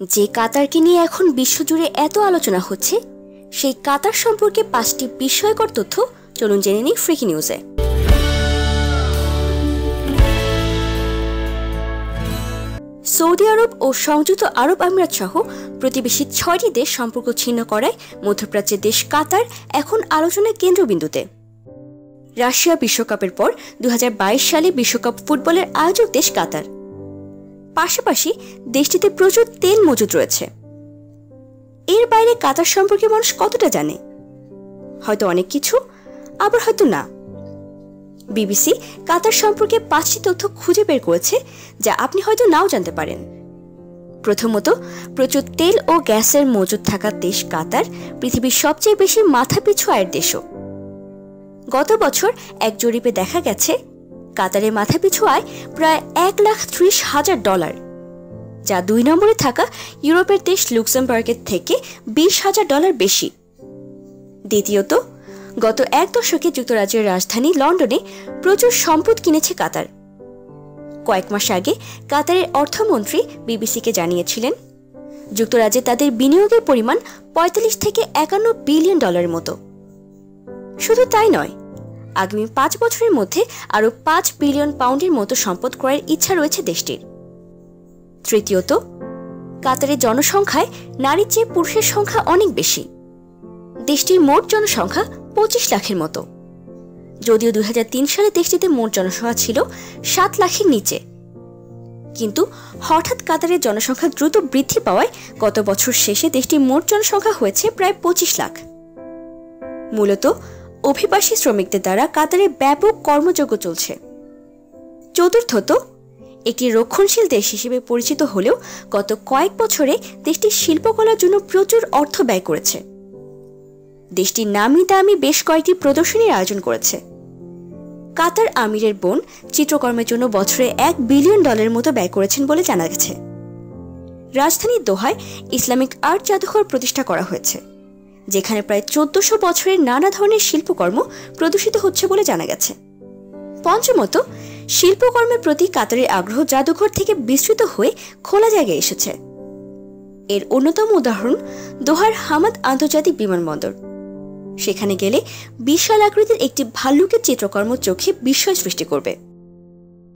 যে কাতারকে নিয়ে এখন বিশ্বজুড়ে এত আলোচনা হচ্ছে, সেই কাতার সম্পর্কে পাঁচটি বিস্ময়কর তথ্য চলুন জেনে নিই ফ্রিকি নিউজে। সৌদি আরব ও সংযুক্ত আরব আমিরাত সহ প্রতিবেশী ছয়টি দেশ সম্পর্ক ছিন্ন করায় মধ্যপ্রাচ্যের দেশ কাতার এখন আলোচনার কেন্দ্রবিন্দুতে। রাশিয়া বিশ্বকাপের পর দু হাজার বাইশ সালে বিশ্বকাপ ফুটবলের আয়োজক দেশ কাতার। পাশাপাশি দেশটিতে প্রচুর তেল মজুদ রয়েছে। এর বাইরে কাতার সম্পর্কে মানুষ কতটা জানে? হয়তো অনেক কিছু, আবার হয়তো না। বিবিসি কাতার সম্পর্কে পাঁচটি তথ্য খুঁজে বের করেছে, যা আপনি হয়তো নাও জানতে পারেন। প্রথমত, প্রচুর তেল ও গ্যাসের মজুদ থাকা দেশ কাতার পৃথিবীর সবচেয়ে বেশি মাথাপিছু আয়ের দেশও। গত বছর এক জরিপে দেখা গেছে কাতারের মাথাপিছু আয় প্রায় এক লাখ ত্রিশ হাজার ডলার, যা দুই নম্বরে থাকা ইউরোপের দেশ লুক্সেমবার্গের থেকে বিশ হাজার ডলার বেশি। দ্বিতীয়ত, গত এক দশকে যুক্তরাজ্যের রাজধানী লন্ডনে প্রচুর সম্পদ কিনেছে কাতার। কয়েক মাস আগে কাতারের অর্থমন্ত্রী বিবিসিকে জানিয়েছিলেন, যুক্তরাজ্যে তাদের বিনিয়োগের পরিমাণ পঁয়তাল্লিশ থেকে একান্ন বিলিয়ন ডলারের মতো। শুধু তাই নয় আগামী পাঁচ বছরের মধ্যে আরও পাঁচ বিলিয়ন পাউন্ডের মতো সম্পদ ক্রয়ের ইচ্ছা রয়েছে দেশটির। তৃতীয়ত, কাতারের জনসংখ্যায় নারীর চেয়ে পুরুষের সংখ্যা অনেক বেশি। দেশটির মোট জনসংখ্যা পঁচিশ লাখের মতো। যদিও দুই হাজার তিন সালে দেশটিতে মোট জনসংখ্যা ছিল সাত লাখের নিচে। কিন্তু হঠাৎ কাতারের জনসংখ্যা দ্রুত বৃদ্ধি পাওয়ায় গত বছর শেষে দেশটির মোট জনসংখ্যা হয়েছে প্রায় পঁচিশ লাখ। মূলত অভিবাসী শ্রমিকদের দ্বারা কাতারে ব্যাপক কর্মযোগ্য চলছে। চতুর্থত, একটি রক্ষণশীল দেশ হিসেবে পরিচিত হলেও গত কয়েক বছরে দেশটি শিল্পকলার জন্য প্রচুর অর্থ ব্যয় করেছে। দেশটি নামি দামি বেশ কয়েকটি প্রদর্শনীর আয়োজন করেছে। কাতার আমিরের বোন চিত্রকর্মের জন্য বছরে এক বিলিয়ন ডলারের মতো ব্যয় করেছেন বলে জানা গেছে। রাজধানীর দোহায় ইসলামিক আর্ট জাদুঘর প্রতিষ্ঠা করা হয়েছে। যেখানে প্রায় চোদ্দশো বছরের নানা ধরনের শিল্পকর্ম প্রদর্শিত হচ্ছে বলে জানা গেছে। পঞ্চমত, শিল্পকর্মের প্রতি কাতারের আগ্রহ জাদুঘর থেকে বিস্তৃত হয়ে খোলা জায়গায় এসেছে। এর অন্যতম উদাহরণ দোহার হামাদ আন্তর্জাতিক বিমানবন্দর। সেখানে গেলে বিশাল আকৃতির একটি ভাল্লুকের চিত্রকর্ম চোখে বিস্ময় সৃষ্টি করবে।